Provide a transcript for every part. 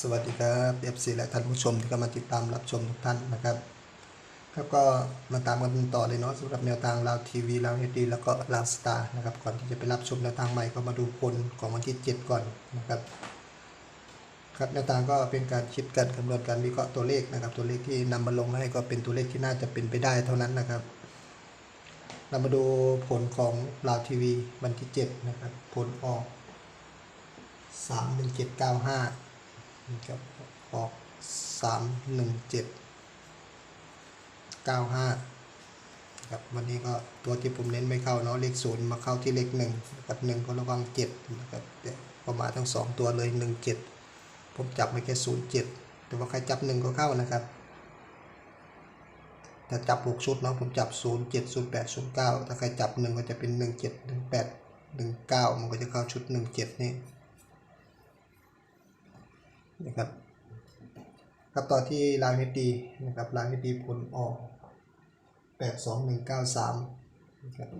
สวัสดีครับเอฟซีและท่านผู้ชมที่กำลังติดตามรับชมทุกท่านนะครับครับก็มาตามกันต่อเลยเนาะสำหรับแนวทางลาวทีวีลาวเอดีแล้วก็ลาวสตาร์นะครับก่อนที่จะไปรับชมแนวทางใหม่ก็มาดูผลของวันที่ 7 ก่อนนะครับครับแนวทางก็เป็นการคิดกันคำนวณการวิเคราะห์ตัวเลขนะครับ ตัวเลขที่นำมาลงให้ก็เป็นตัวเลขที่น่าจะเป็นไปได้เท่านั้นนะครับ เรามาดูผลของลาวทีวีวันที่ 7 นะครับ ผลออก 3 1 7 9 5 กัออกสามหนึ่งเจ็ดเก้าห้าครับวันนี้ก็ตัวที่ผมเน้นไม่เข้าเนาะเลขศูนย์มาเข้าที่เลขหนึ่งกับหนึ่งก็ระวังเจ็ดนะครับประมาณทั้งสองตัวเลยหนึ่งเจ็ดผมจับมาแค่ศูนย์เจ็ดแต่ว่าใครจับหนึ่งก็เข้านะครับถ้าจับหกชุดเนาะผมจับศูนย์เจ็ดศูนย์แปดศูนย์เก้าถ้าใครจับหนึ่งก็จะเป็นหนึ่งเจ็ดหนึ่งแปดหนึ่งเก้ามันก็จะเข้าชุดหนึ่งเจ็ดนี่ นะครับครับต่อที่รางเฮดีนะครับรางเฮดีผลออก 8 2 1 9 3นะครับ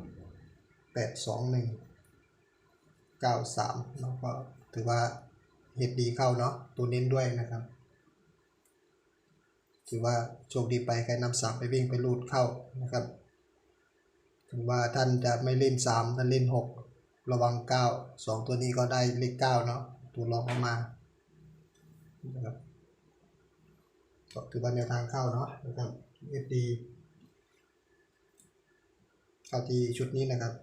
8 2 1 9 3แล้วก็ถือว่าเฮดดีเข้าเนาะตัวเน้นด้วยนะครับ ถือว่าโชคดีไปใครนำสามไปวิ่งไปลูดเข้านะครับถึงว่าท่านจะไม่เล่นสามท่านเล่นหกระวังเก้าสองตัวนี้ก็ได้เลขเก้าเนาะตัวรองออกมา นะครับก็ถือว่าแนวทางเข้าเนาะนะครับเอฟดีเข้าที่ชุดนี้นะครับ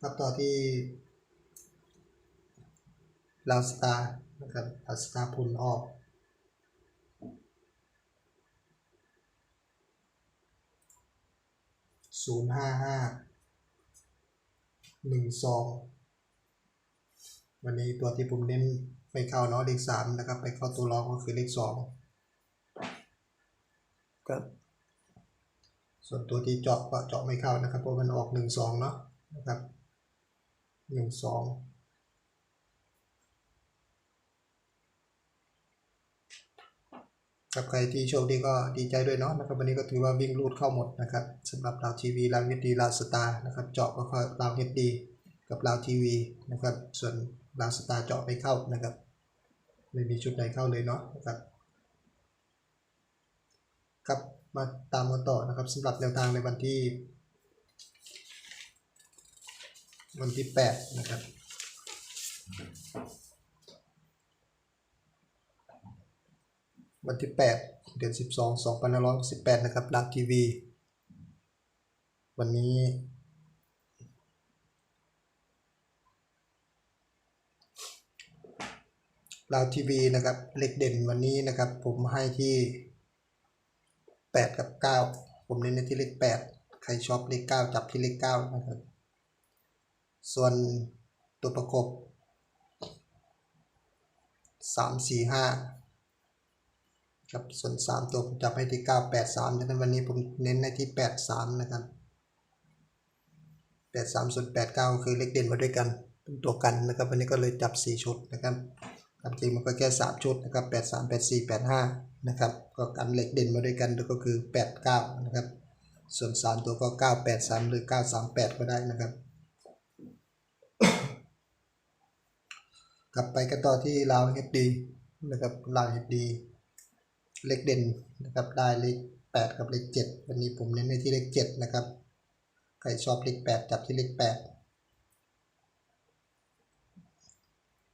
ครับต่อที่ลาวสตาร์นะครับลาวสตาร์ผลออกศูนย์ห้าห้าหนึ่งสอง วันนี้ตัวที่ผมเน้นไม่เข้าเนาะเลขสามนะครับ ไปเข้าตัวรองก็คือเลขสองก็ส่วนตัวที่เจาะก็เจาะไม่เข้านะครับเพราะมันออกหนึ่งสองเนาะนะครับหนึ่งสองกับใครที่โชคดีก็ดีใจด้วยเนาะนะครับวันนี้ก็ถือว่าวิ่งรูดเข้าหมดนะครับสำหรับลาวทีวีลาวเฮดดีลาวสตาร์นะครับเจาะก็เข้าลาวเฮดดีกับลาวทีวีนะครับส่วน ลาวสตาร์เจาะไม่เข้านะครับไม่มีชุดไหนเข้าเลยเนาะนะครับครับมาตามกันต่อนะครับสำหรับแนวทางในวันที่ วันที่ 8 นะครับวันที่ 8 เดือน 12 2568 นะครับลาวทีวี วันนี้ ลาวทีวีนะครับเลขเด่นวันนี้นะครับ ผมให้ที่ 8 กับ 9 ผมเน้นในที่เลข 8 ใครชอบเลข 9 จับที่เลข 9 นะครับ ส่วนตัวประกบ 3 4 5ครับส่วน 3 ตัวผมจับให้ที่ 983ดังนั้นวันนี้ผมเน้นในที่ 83 นะครับ 83ส่วน89 คือเลขเด่นมาด้วยกันเป็นตัวกันนะครับ วันนี้ก็เลยจับ 4 ชุดนะครับ ตามจริงมันก็แค่3ชุดนะครับ83 84 85นะครับก็กันเหลขเด่นมาด้วยกันก็คือ 89นะครับส่วน 3 ตัวก็ 983 หรือ 938 ก็ได้นะครับ กลับไปกันต่อที่ลาวเฮดดีนะครับลาวเฮดดีเลขเด่นนะครับได้เลข8 กับเลข7 วันนี้ผมเน้นในที่เลข7นะครับใครชอบเลข8จับที่เลข8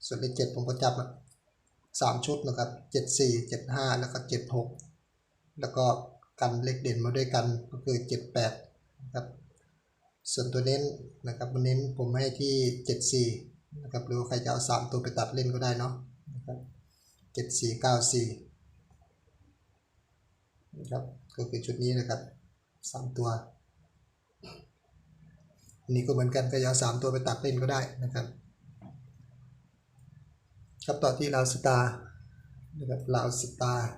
ส่วนเลข7ผมก็จับ มาสามชุดนะครับ74 75 แล้วก็ 76 แล้วก็กันเลขเด่นมาด้วยกันก็คือ 78นะครับส่วนตัวเน้นนะครับวันเน้นผมให้ที่ 74นะครับหรือว่าใครจะเอาสามตัวไปตัดเล่นก็ได้เนาะนะครับ74 94นะครับก็คือชุดนี้นะครับสามตัวนนี้ก็เหมือนกันก็จะเอาสามตัวไปตัดเล่นก็ได้นะครับ ครับต่อที่ลาวสตาร์นะครับลาวสตาร์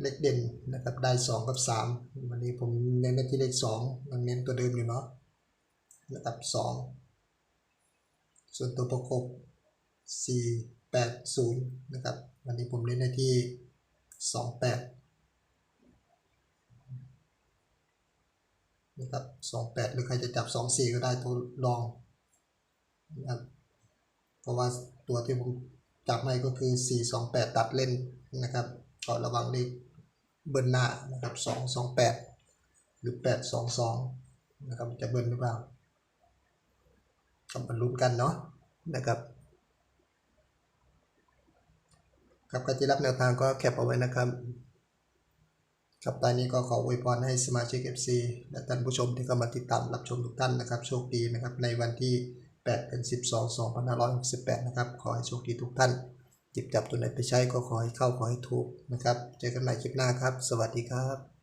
เลขเด่นนะครับได้สองกับสามวันนี้ผมเน้นที่เลขสองยังเน้นตัวเดิมอยู่เนาะนะครับสองส่วนตัวประกบ 480นะครับวันนี้ผมเนในที่ 28นะครับสองแปดหรือใครจะจับสองสี่ก็ได้ตัวลอง นะครับเพราะว่าตัวที่ผมจับให้ก็คือสี่สองแปดตัดเล่นนะครับ ก็ระวังเลขเบิ้ลหน้านะครับสองสองแปดหรือแปดสองสองนะครับจะเบิ้ลหรือเปล่าก็มาลุ้นกันเนาะนะครับครับใครที่รับแนวทางก็แคปเอาไว้นะครับครับตอนนี้ก็ขออวยพรให้สมาชิก FC และท่านผู้ชมที่เข้ามาติดตามรับชมทุกท่านนะครับ โชคดีนะครับในวันที่ 8เดือน12 2568 นะครับ ขอให้โชคดีทุกท่าน จิบจับตัวไหนไปใช้ก็ขอให้เข้าขอให้ถูกนะครับ เจอกันใหม่คลิปหน้าครับ สวัสดีครับ